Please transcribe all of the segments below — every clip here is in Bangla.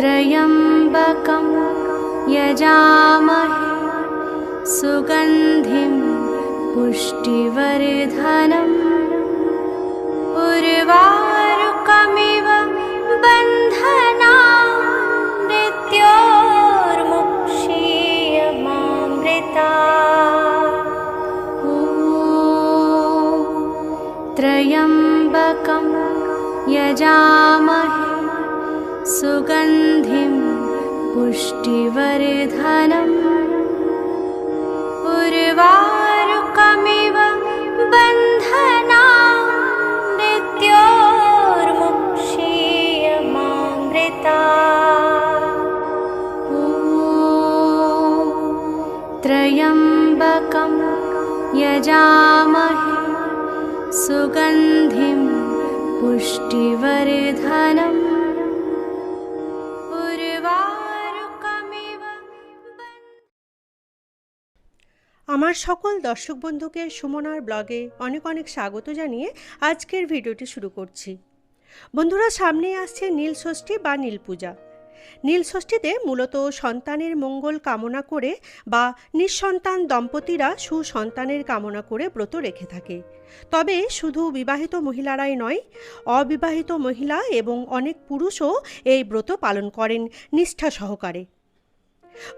त्र्यम्बकं यजामहे सुगन्धिं पुष्टिवर्धनम्। उर्वारुकमिव बन्धना मृत्योर्मुक्षीयमामृता ॐ त्र्यम्बकं यजामहे सुगन्धिं पुष्टिवर्धनम्। उर्वारुकमिव बन्धना मृत्योर्मुक्षीयमामृता ॐ त्र्यम्बकं यजामहे सुगन्धिं पुष्टिवर्धनम् সকল দর্শক বন্ধুকে সুমনার ব্লগে অনেক অনেক স্বাগত জানিয়ে আজকের ভিডিওটি শুরু করছি। বন্ধুরা সামনে আসছে নীল ষষ্ঠী বা নীল পূজা। নীল ষষ্ঠীতে মূলত সন্তানের মঙ্গল কামনা করে বা নিঃসন্তান দম্পতিরা সুসন্তানের কামনা করে ব্রত রেখে থাকে। তবে শুধু বিবাহিত মহিলারাই নয়, অবিবাহিত মহিলা এবং অনেক পুরুষও এই ব্রত পালন করেন নিষ্ঠা সহকারে।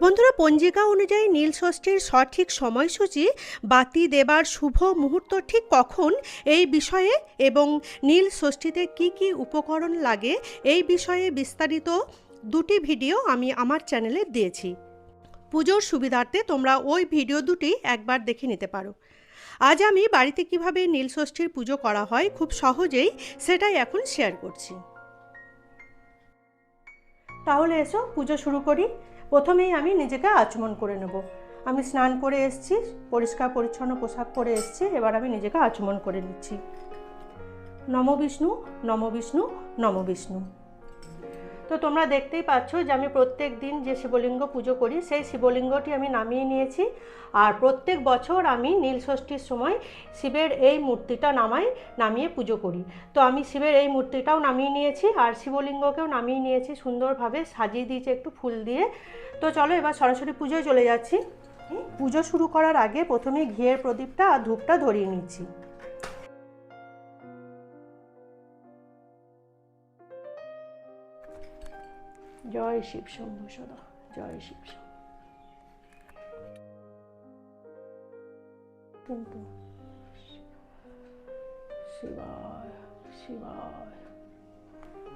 বন্ধুরা, পঞ্জিকা অনুযায়ী নীল ষষ্ঠীর সঠিক সময়সূচি বাতি দেবার শুভ মুহূর্ত ঠিক কখন এই বিষয়ে এবং নীল ষষ্ঠীতে কি কি উপকরণ লাগে এই বিষয়ে বিস্তারিত দুটি ভিডিও আমি আমার চ্যানেলে দিয়েছি। পুজোর সুবিধার্থে তোমরা ওই ভিডিও দুটি একবার দেখে নিতে পারো। আজ আমি বাড়িতে কীভাবে নীল ষষ্ঠীর পুজো করা হয় খুব সহজেই সেটাই এখন শেয়ার করছি। তাহলে এসো, পুজো শুরু করি। প্রথমেই আমি নিজেকে আচমন করে নেব। আমি স্নান করে এসেছি, পরিষ্কার, পরিচ্ছন্ন পোশাক পরে এসেছি, এবার আমি নিজেকে আচমন করে নিচ্ছি। নম বিষ্ণু নম বিষ্ণু নম বিষ্ণু। তো তোমরা দেখতেই পাচ্ছ যে আমি প্রত্যেক দিন যে শিবলিঙ্গ পুজো করি, সেই শিবলিঙ্গটি আমি নামিয়ে নিয়েছি। আর প্রত্যেক বছর আমি নীল ষষ্ঠীর সময় শিবের এই মূর্তিটা নামাই, নামিয়ে পুজো করি। তো আমি শিবের এই মূর্তিটাও নামিয়ে নিয়েছি আর শিবলিঙ্গকেও নামিয়ে নিয়েছি সুন্দরভাবে সাজিয়ে দিয়েছি একটু ফুল দিয়ে। তো চলো এবার সরাসরি পুজোয় চলে যাচ্ছি। পুজো শুরু করার আগে প্রথমে ঘিয়ের প্রদীপটা আর ধূপটা ধরিয়ে নিচ্ছি। জয় শিব শম্ভু সদা, জয় শিব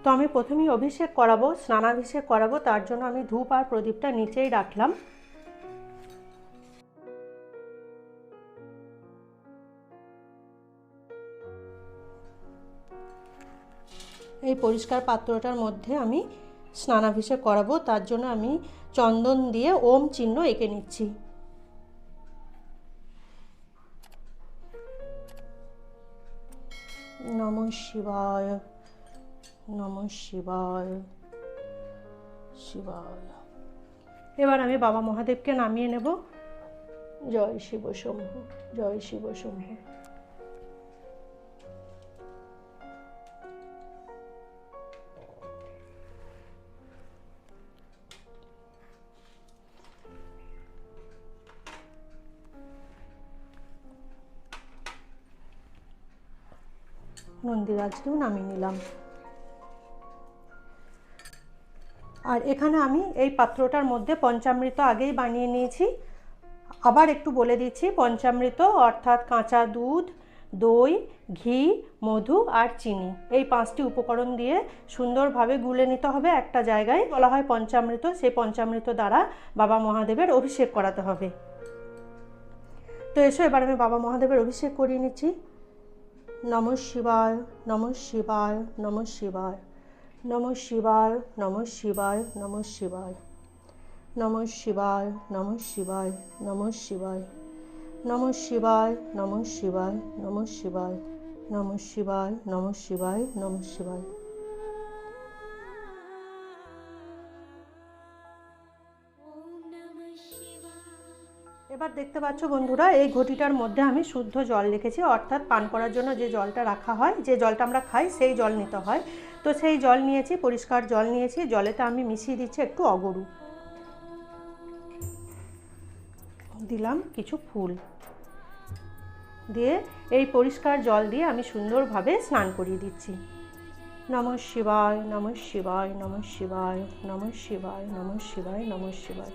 তো আমি প্রথমেই অভিষেক করাবো, স্নানাভিষেক করাবো, তার জন্য আমি ধূপ আর প্রদীপটা নিচেই রাখলাম। এই পরিষ্কার পাত্রটার মধ্যে আমি স্নানাভিষেক করাবো, তার জন্য আমি চন্দন দিয়ে ওম চিহ্ন এঁকে নিচ্ছি। নম শিবায় নম শিবায় শিবায়। এবার আমি বাবা মহাদেবকে নামিয়ে নেব। জয় শিব শম্ভু, জয় শিব শম্ভু। নন্দীরাজকেও নামিয়ে নিলাম। আর এখানে আমি এই পাত্রটার মধ্যে পঞ্চামৃত আগেই বানিয়ে নিয়েছি। আবার একটু বলে দিচ্ছি, পঞ্চামৃত অর্থাৎ কাঁচা দুধ, দই, ঘি, মধু আর চিনি। এই পাঁচটি উপকরণ দিয়ে সুন্দরভাবে গুলে নিতে হবে একটা জায়গায়। বলা হয় পঞ্চামৃত, সেই পঞ্চামৃত দ্বারা বাবা মহাদেবের অভিষেক করাতে হবে। তো এসো, এবার আমি বাবা মহাদেবের অভিষেক করিয়ে নিচ্ছি। নম শিবায় নম শিবায় নম শিবায় নম শিবায় নম শিবায় নম শিবায় নম শিবায় নম শিবায় নম শিবায় নম শিবায় নম শিবায় নম শিবায় নম শিবায় নম শিবায় নম শিবায় এবার দেখতে পাচ্ছ বন্ধুরা, এই ঘটিটার মধ্যে আমি শুদ্ধ জল রেখেছি অর্থাৎ পান করার জন্য যে জলটা রাখা হয়, যে জলটা আমরা খাই, সেই জল নিতে হয়। তো সেই জল নিয়েছি, পরিষ্কার জল নিয়েছি, জলেতে আমি মিশিয়ে দিচ্ছি একটু অগরু। দিলাম কিছু ফুল। দিয়ে এই পরিষ্কার জল দিয়ে আমি সুন্দরভাবে স্নান করিয়ে দিচ্ছি। নম শিবায় নম শিবায় নম শিবায় নম শিবায় নম শিবায় নম শিবায়।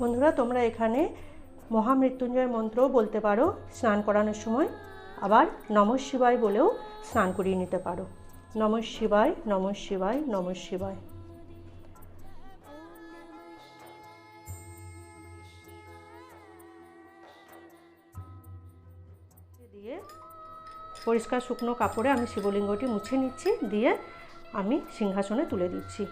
বন্ধুরা, তোমরা এখানে মহামৃত্যুঞ্জয় মন্ত্রও বলতে পারো, স্নান করানোর সময়। আবার নম শিবায় বলেও স্নান করিয়ে নিতে পারো। নম শিবায় নম শিবায় নম শিবায়। দিয়ে পরিষ্কার শুকনো কাপড়ে আমি শিবলিঙ্গটি মুছে নিচ্ছি, দিয়ে আমি সিংহাসনে তুলে দিচ্ছি।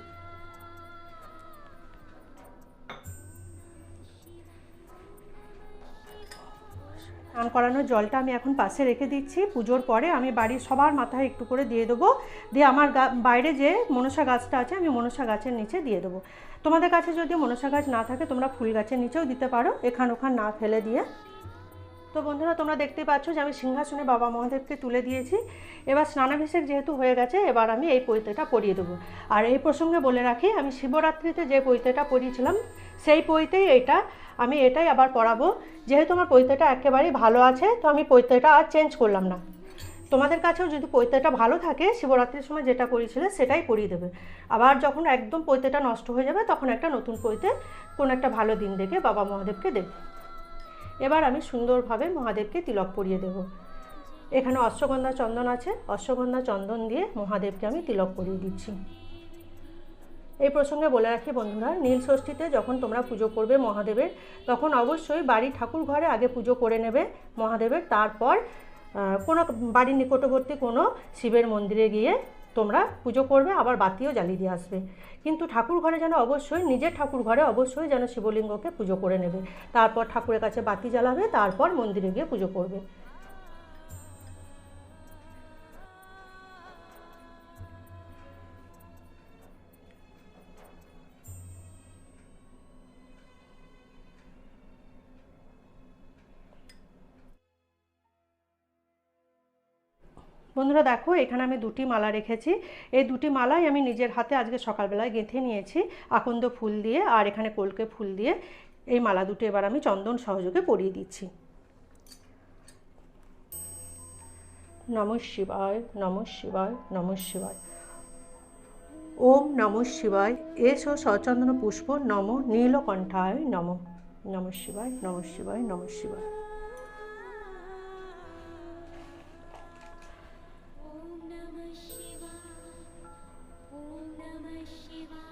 স্নান করানোর জলটা আমি এখন পাশে রেখে দিচ্ছি। পুজোর পরে আমি বাড়ির সবার মাথায় একটু করে দিয়ে দেবো। দিয়ে আমার বাইরে যে মনসা গাছটা আছে আমি মনসা গাছের নিচে দিয়ে দেবো। তোমাদের কাছে যদি মনসা গাছ না থাকে তোমরা ফুল গাছের নিচেও দিতে পারো এখান ওখান না ফেলে দিয়ে। তো বন্ধুরা, তোমরা দেখতে পাচ্ছ যে আমি সিংহাসনে বাবা মহাদেবকে তুলে দিয়েছি। এবার স্নানাভিষেক যেহেতু হয়ে গেছে, এবার আমি এই পৈতেটা পরিয়ে দেবো। আর এই প্রসঙ্গে বলে রাখি, আমি শিবরাত্রিতে যে পৈতেটা পরিয়েছিলাম সেই পৈতেই এটা। আমি এটাই আবার পড়াবো যেহেতু আমার পৈতেটা একেবারেই ভালো আছে, তো আমি পৈতেটা আর চেঞ্জ করলাম না। তোমাদের কাছেও যদি পৈতেটা ভালো থাকে, শিবরাত্রির সময় যেটা পরিয়েছিলে সেটাই পরিয়ে দেবে। আবার যখন একদম পৈতেটা নষ্ট হয়ে যাবে, তখন একটা নতুন পৈতে কোনো একটা ভালো দিন দেখে বাবা মহাদেবকে দেবে। এবার আমি সুন্দরভাবে মহাদেবকে তিলক পরিয়ে দেব। এখানে অশ্বগন্ধা চন্দন আছে। অশ্বগন্ধা চন্দন দিয়ে মহাদেবকে আমি তিলক পরিয়ে দিচ্ছি। এই প্রসঙ্গে বলে রাখি বন্ধুরা নীল ষষ্ঠীতে যখন তোমরা পুজো করবে মহাদেবের, তখন অবশ্যই বাড়ি ঠাকুর ঘরে আগে পুজো করে নেবে মহাদেবের। তারপর কোনো বাড়ির নিকটবর্তী কোনো শিবের মন্দিরে গিয়ে তোমরা পুজো করবে, আবার বাতিও জ্বালিয়ে দিয়ে আসবে। কিন্তু ঠাকুর ঘরে যেন অবশ্যই, নিজের ঠাকুর ঘরে অবশ্যই যেন শিবলিঙ্গকে পুজো করে নেবে। তারপর ঠাকুরের কাছে বাতি জ্বালাবে, তারপর মন্দিরে গিয়ে পুজো করবে। বন্ধুরা দেখো, এখানে আমি দুটি মালা রেখেছি। এই দুটি মালাই আমি নিজের হাতে আজকে সকালবেলায় গেঁথে নিয়েছি আকন্দ ফুল দিয়ে আর এখানে কলকে ফুল দিয়ে। এই মালা দুটো এবার আমি চন্দন সহযোগে পরিয়ে দিচ্ছি। নম শিবায় নম শিবায় নম শিবায়। ওম নম শিবায়, এসো সচন্দন পুষ্প নম নীলকণ্ঠায় নম। নম শিবায় নম শিবায় নম শিবায়।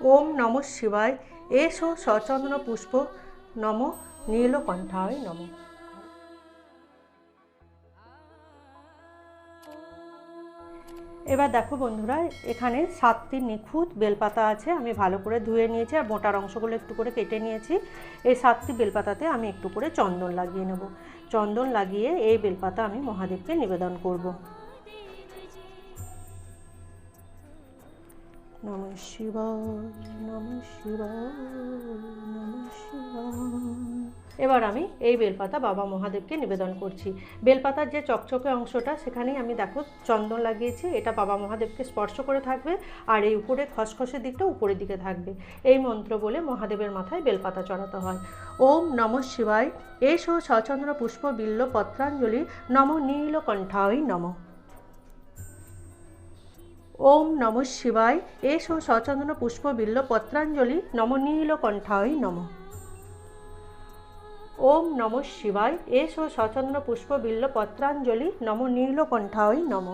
ওম নম শিবায়। এসো সচন্দন পুষ্প। নম নীলকণ্ঠায় নম। এবার দেখো বন্ধুরা, এখানে সাতটি নিখুঁত বেলপাতা আছে, আমি ভালো করে ধুয়ে নিয়েছি আর মোটার অংশগুলো একটু করে কেটে নিয়েছি। এই সাতটি বেলপাতাতে আমি একটু করে চন্দন লাগিয়ে নেব। চন্দন লাগিয়ে এই বেলপাতা আমি মহাদেবকে নিবেদন করব। নম শিবায় নম শিবায় নম শিবায় এবার আমি এই বেলপাতা বাবা মহাদেবকে নিবেদন করছি। বেলপাতার যে চকচকে অংশটা সেখানেই আমি দেখো চন্দন লাগিয়েছি এটা বাবা মহাদেবকে স্পর্শ করে থাকবে আর এই উপরে খসখসের দিকটা উপরের দিকে থাকবে। এই মন্ত্র বলে মহাদেবের মাথায় বেলপাতা চড়াতে হয়। ওম নম শিবায় এসো সচন্দ্র পুষ্প বিল্ল পত্রাঞ্জলি নম নীলকণ্ঠায় নম। ওম নম শিবায়। এসো সচন্দন পুষ্প বিল্ল পত্রাঞ্জলি নম নীলকণ্ঠায় নম। ওম নম শিবায়। এসো সচন্দ্র পুষ্প বিল্ল পত্রাঞ্জলি নম নীলকণ্ঠায় নম।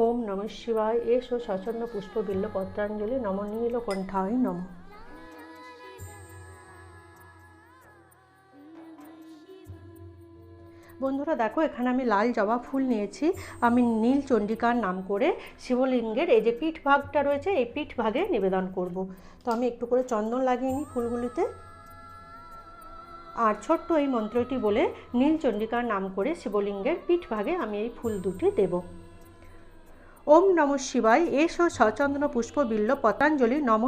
ওম নম শিবায়। এসো সচন্দ্র পুষ্প বিল্ল পত্রাঞ্জলি নম নীলকণ্ঠায় নম। বন্ধুরা দেখো, এখানে আমি লাল জবা ফুল নিয়েছি। আমি নীল চণ্ডিকার নাম করে শিবলিঙ্গের এই যে পিঠ ভাগটা রয়েছে, এই পিঠ ভাগে নিবেদন করব। তো আমি একটু করে চন্দন লাগিয়ে নিই ফুলগুলিতে। আর ছোট্ট এই মন্ত্রটি বলে নীল চণ্ডিকার নাম করে শিবলিঙ্গের পিঠ ভাগে আমি এই ফুল দুটি দেব। ওম নম শিবায় এসো সচন্দ্র পুষ্প বিল্ল পতাঞ্জলি নম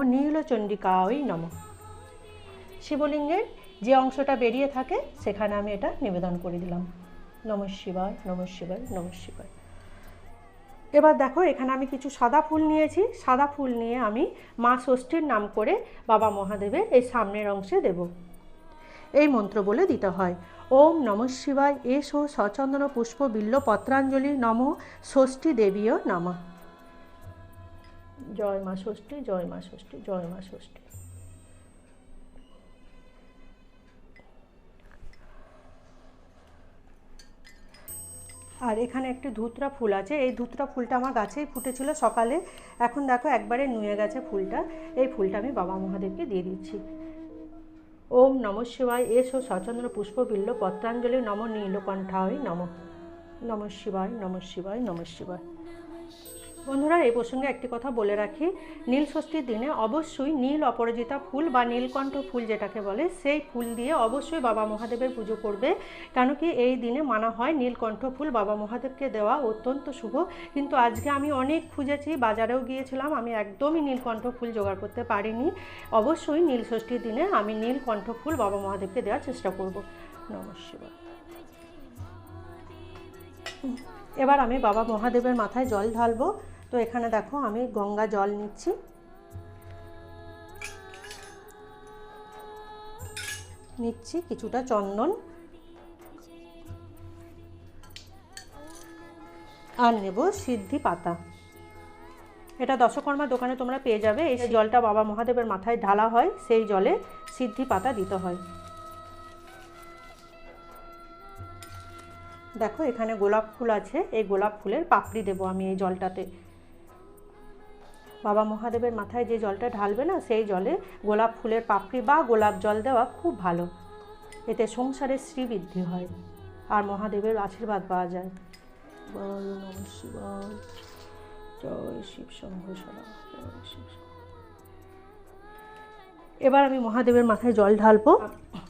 ওই নম। শিবলিঙ্গের যে অংশটা বেরিয়ে থাকে, সেখানে আমি এটা নিবেদন করে দিলাম। নম শিবায় নম শিবায় নম শিবায়। এবার দেখো, এখানে আমি কিছু সাদা ফুল নিয়েছি। সাদা ফুল নিয়ে আমি মা ষষ্ঠীর নাম করে বাবা মহাদেবের এই সামনের অংশে দেব। এই মন্ত্র বলে দিতে হয়, ওম নম শিবায়, এসো সচন্দন পুষ্প বিল্ল পত্রাঞ্জলি, নম ষষ্ঠী দেবীয় নামা। জয় মা ষষ্ঠী, জয় মা ষষ্ঠী, জয় মা ষষ্ঠী। আর এখানে একটি ধুতরা ফুল আছে। এই ধুতরা ফুলটা আমার গাছেই ফুটেছিল সকালে। এখন দেখো একবারে নুয়ে গেছে ফুলটা। এই ফুলটা আমি বাবা মহাদেবকে দিয়ে দিচ্ছি। ওম নম শিবায়। এসো সচন্দ্র পুষ্প বিল্ল পত্রাঞ্জলি। নম নীলকণ্ঠায় নম। নম শিবায় নম শিবায় নম শিবায়। বন্ধুরা, এই প্রসঙ্গে একটি কথা বলে রাখি। নীল ষষ্ঠীর দিনে অবশ্যই নীল অপরাজিতা ফুল বা নীলকণ্ঠ ফুল যেটাকে বলে, সেই ফুল দিয়ে অবশ্যই বাবা মহাদেবের পুজো করবে। কেন কি এই দিনে মানা হয় নীলকণ্ঠ ফুল বাবা মহাদেবকে দেওয়া অত্যন্ত শুভ। কিন্তু আজকে আমি অনেক খুঁজেছি, বাজারেও গিয়েছিলাম, আমি একদমই নীলকণ্ঠ ফুল জোগাড় করতে পারিনি। অবশ্যই নীল ষষ্ঠীর দিনে আমি নীলকণ্ঠ ফুল বাবা মহাদেবকে দেওয়ার চেষ্টা করব। নমস্কার। এবার আমি বাবা মহাদেবের মাথায় জল ঢালবো। তো এখানে দেখো আমি গঙ্গা জল নিচ্ছি। নিচ্ছি কিছুটা চন্দন। আর নেব সিদ্ধি পাতা। এটা দশকর্মা দোকানে তোমরা পেয়ে যাবে। এই জলটা বাবা মহাদেবের মাথায় ঢালা হয়, সেই জলে সিদ্ধি পাতা দিতে হয়। দেখো এখানে গোলাপ ফুল আছে, এই গোলাপ ফুলের পাপড়ি দেবো আমি এই জলটাতে। বাবা মহাদেবের মাথায় যে জলটা ঢালবে না সেই জলে গোলাপ ফুলের পাপড়ি বা গোলাপ জল দেওয়া খুব ভালো এতে সংসারের শ্রীবৃদ্ধি হয় আর মহাদেবের আশীর্বাদ পাওয়া যায় বল নম শিবায় জয় শিব শম্ভ সদা জয় শিব শম্ভ। এবার আমি মহাদেবের মাথায় জল ঢালবো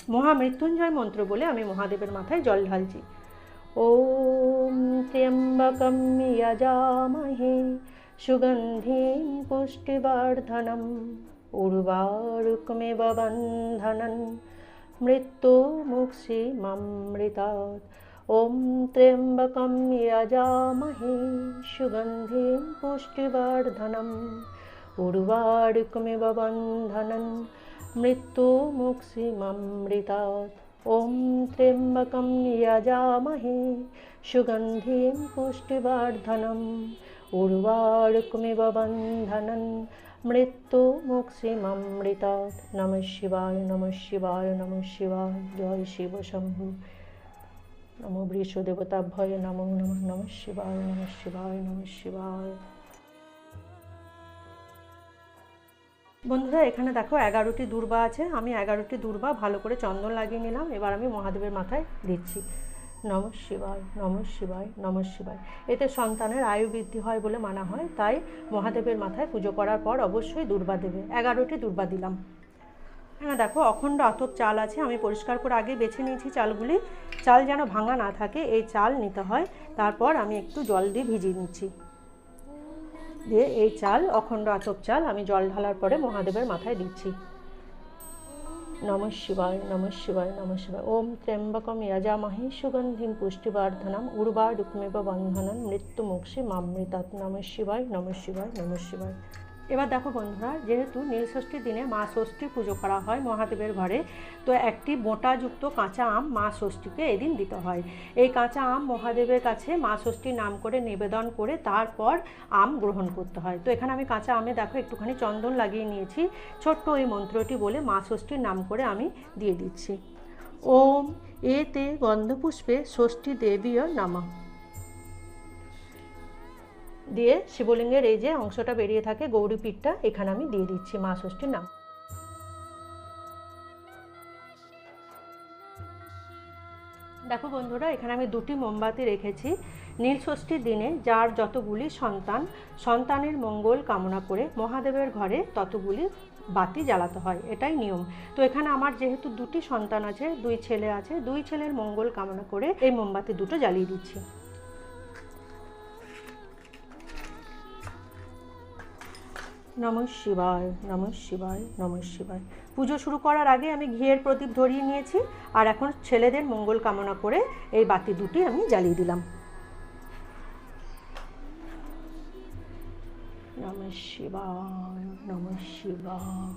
মহামৃত্যুঞ্জয় মন্ত্র বলে আমি মহাদেবের মাথায় জল ঢালছি ॐ त्र्यम्बकं यजामहे सुगन्धिं पुष्टिवर्धनम् उर्वारुकमिव बन्धनं मृत्युमुक्षिममृतात् ॐ त्र्यम्बकं यजामहे सुगन्धिं पुष्टिवर्धनम्। उर्वारुकमिव बन्धनं मृत्युमुक्षिममृतात् ॐ त्र्यम्बकं यजामहे सुगन्धिं पुष्टिवर्धनम् উর্বারকমিব বন্ধনন মৃত্যু মুক্তিমৃতা নম শিবায় নম শিবায় নম শিবায় জয় শিব শম্ভু নম বৃষ দেবতাভয় নম নম নম শিবায় নম শিবায় নম শিবায় বন্ধুরা, এখানে দেখো এগারোটি দুর্বা আছে। আমি এগারোটি দুর্বা ভালো করে চন্দন লাগিয়ে নিলাম। এবার আমি মহাদেবের মাথায় দিচ্ছি। নম শিবায় নম শিবায় নম শিবায়। এতে সন্তানের আয়ু বৃদ্ধি হয় বলে মানা হয়, তাই মহাদেবের মাথায় পুজো করার পর অবশ্যই দুর্বা দেবে। এগারোটি দুর্বা দিলাম। হ্যাঁ দেখো, অখণ্ড আতপ চাল আছে, আমি পরিষ্কার করে আগে বেছে নিয়েছি চালগুলি। চাল যেন ভাঙা না থাকে, এই চাল নিতে হয়। তারপর আমি একটু জল দিয়ে ভিজিয়ে নিচ্ছি। দিয়ে এই চাল, অখণ্ড আতপ চাল, আমি জল ঢালার পরে মহাদেবের মাথায় দিচ্ছি। নম শিবায় নম শিবায় নম শিবায়। ওম ত্র্যম্বকম যজামহে সুগন্ধিম পুষ্টিবর্ধনম উর্বারুকমেব বন্ধনম মৃত্যু মোক্ষে মামৃতাৎ নম শিবায় নম শিবায় নম শিবায়। এবার দেখো বন্ধুরা, যেহেতু নীল ষষ্ঠীর দিনে মা ষষ্ঠী পুজো করা হয় মহাদেবের ঘরে, তো একটি মোটাযুক্ত কাঁচা আম মা ষষ্ঠীকে এদিন দিতে হয়। এই কাঁচা আম মহাদেবের কাছে মা ষষ্ঠীর নাম করে নিবেদন করে তারপর আম গ্রহণ করতে হয়। তো এখানে আমি কাঁচা আমে দেখো একটুখানি চন্দন লাগিয়ে নিয়েছি, ছোট্ট এই মন্ত্রটি বলে মা ষষ্ঠীর নাম করে আমি দিয়ে দিচ্ছি। ওম এতে গন্ধপুষ্পে ষষ্ঠী দেবীয় নামা। দিয়ে শিবলিঙ্গের এই যে অংশটা বেরিয়ে থাকে গৌরীপীঠটা এখানে আমি দিয়ে দিচ্ছি মা ষষ্ঠীর নাম। দেখো বন্ধুরা, এখানে আমি দুটি মোমবাতি রেখেছি। নীল ষষ্ঠীর দিনে যার যতগুলি সন্তান, সন্তানের মঙ্গল কামনা করে মহাদেবের ঘরে ততগুলি বাতি জ্বালাতে হয়, এটাই নিয়ম। তো এখানে আমার যেহেতু দুটি সন্তান আছে, দুই ছেলে আছে, দুই ছেলের মঙ্গল কামনা করে এই মোমবাতি দুটো জ্বালিয়ে দিচ্ছি। নম শিবায় নম শিবায় নম শিবায়। পুজো শুরু করার আগে আমি ঘিয়ের প্রদীপ ধরিয়ে নিয়েছি, আর এখন ছেলেদের মঙ্গল কামনা করে এই বাতি দুটি আমি জ্বালিয়ে দিলাম। নম শিবায় নম শিবায়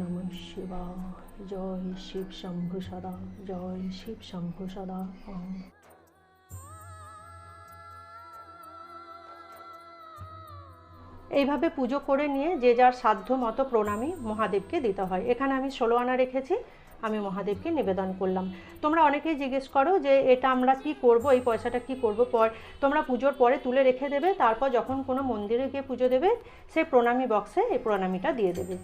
নম শিবায়। জয় শিব শম্ভু সদা, জয় শিব শম্ভু সদা। এইভাবে পুজো করে নিয়ে যে যার সাধ্য মতো প্রণামী মহাদেবকে দিতে হয়। এখানে আমি ষোলো আনা রেখেছি, আমি মহাদেবকে নিবেদন করলাম। তোমরা অনেকেই জিজ্ঞেস করো যে এটা আমরা কি করব, এই পয়সাটা কি করব পর। তোমরা পুজোর পরে তুলে রেখে দেবে, তারপর যখন কোনো মন্দিরে গিয়ে পুজো দেবে সেই প্রণামী বক্সে এই প্রণামীটা দিয়ে দেবে।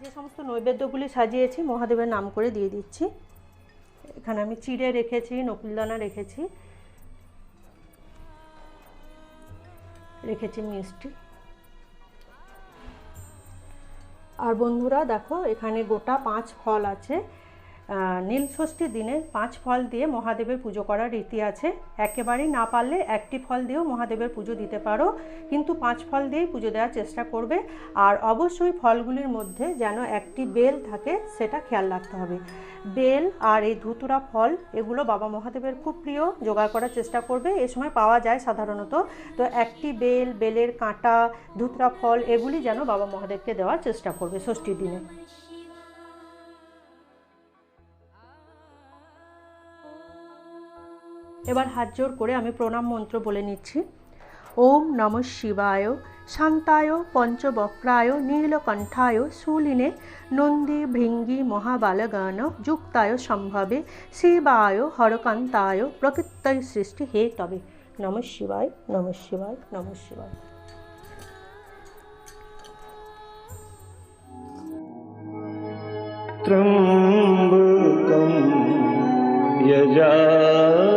যে সমস্ত নৈবেদ্যগুলি সাজিয়েছি, মহাদেবের নাম করে দিয়ে দিচ্ছি। এখানে আমি চিড়ে রেখেছি, নকুলদানা রেখেছি। রেখেছি মিষ্টি। আর বন্ধুরা দেখো এখানে গোটা পাঁচ ফল আছে। নীল ষষ্ঠীর দিনে পাঁচ ফল দিয়ে মহাদেবের পুজো করার রীতি আছে। একেবারেই না পারলে একটি ফল দিয়েও মহাদেবের পুজো দিতে পারো, কিন্তু পাঁচ ফল দিয়েই পুজো দেওয়ার চেষ্টা করবে। আর অবশ্যই ফলগুলির মধ্যে যেন একটি বেল থাকে, সেটা খেয়াল রাখতে হবে। বেল আর এই ধুতুরা ফল, এগুলো বাবা মহাদেবের খুব প্রিয়, জোগাড় করার চেষ্টা করবে। এ সময় পাওয়া যায় সাধারণত। তো একটি বেল, বেলের কাঁটা, ধুতরা ফল, এগুলি যেন বাবা মহাদেবকে দেওয়ার চেষ্টা করবে ষষ্ঠীর দিনে। এবার হাত জোর করে আমি প্রণাম মন্ত্র বলে নিচ্ছি ওম নম শিবায় শান্তায় পঞ্চবক্রায় নীলকণ্ঠায় শূলিনে নন্দী ভৃঙ্গি মহাবালগান যুক্তায় সম্ভবে শিবায় হরকান্তায় প্রকৃতয় সৃষ্টি হে তবে নম শিবায় নম শিবায় নম শিবায় त्र्यम्बकं यजामहे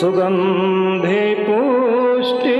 सुगंधि पुष्टि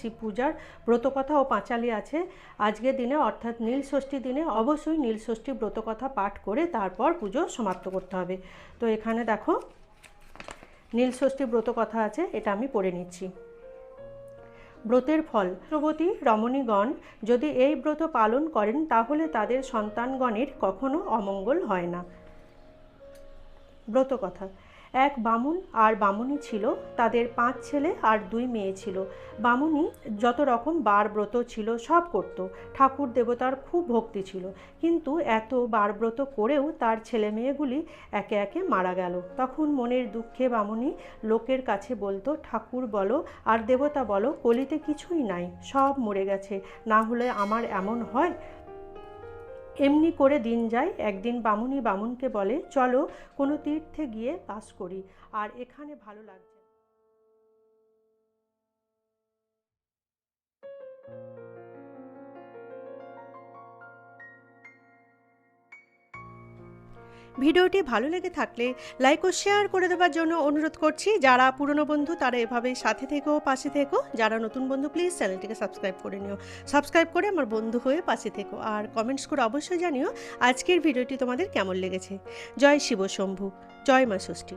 শিব পূজার ব্রতকথা ও পাঁচালি আছে। আজকের দিনে অর্থাৎ নীল ষষ্ঠীর দিনে অবশ্যই নীল ষষ্ঠী ব্রতকথা পাঠ করে তারপর পুজো সমাপ্ত করতে হবে। তো এখানে দেখো, নীল ষষ্ঠী ব্রতকথা আছে, এটা আমি পড়ে নিচ্ছি। ব্রতের ফল চক্রবর্তী রমণীগণ যদি এই ব্রত পালন করেন, তাহলে তাদের সন্তানগণের কখনো অমঙ্গল হয় না। ব্রত কথা এক বামুন আর বামুনি ছিল, তাদের পাঁচ ছেলে আর দুই মেয়ে ছিল। বামুনি যত রকম বার ব্রত ছিল, সব করত। ঠাকুর দেবতার খুব ভক্তি ছিল। কিন্তু এত বার ব্রত করেও তার ছেলে মেয়েগুলি একে একে মারা গেল। তখন মনের দুঃখে বামুনি লোকের কাছে বলতো, ঠাকুর বলো আর দেবতা বলো, কলিতে কিছুই নাই, সব মরে গেছে। না হলে আমার এমন হয়? এমনি করে দিন যায়। একদিন বামুনি বামুনকে বলে, চলো কোনো তীর্থে গিয়ে বাস করি। আর এখানে ভালো লাগছে ভিডিওটি ভালো লেগে থাকলে লাইক ও শেয়ার করে দেওয়ার জন্য অনুরোধ করছি। যারা পুরনো বন্ধু, তারা এভাবে সাথে থেকেও পাশে থেকো। যারা নতুন বন্ধু প্লিজ চ্যানেলটিকে সাবস্ক্রাইব করে নিও। সাবস্ক্রাইব করে আমার বন্ধু হয়ে পাশে থেকো। আর কমেন্টস করে অবশ্যই জানিও আজকের ভিডিওটি তোমাদের কেমন লেগেছে। জয় শিব শম্ভু। জয় মা ষষ্ঠী।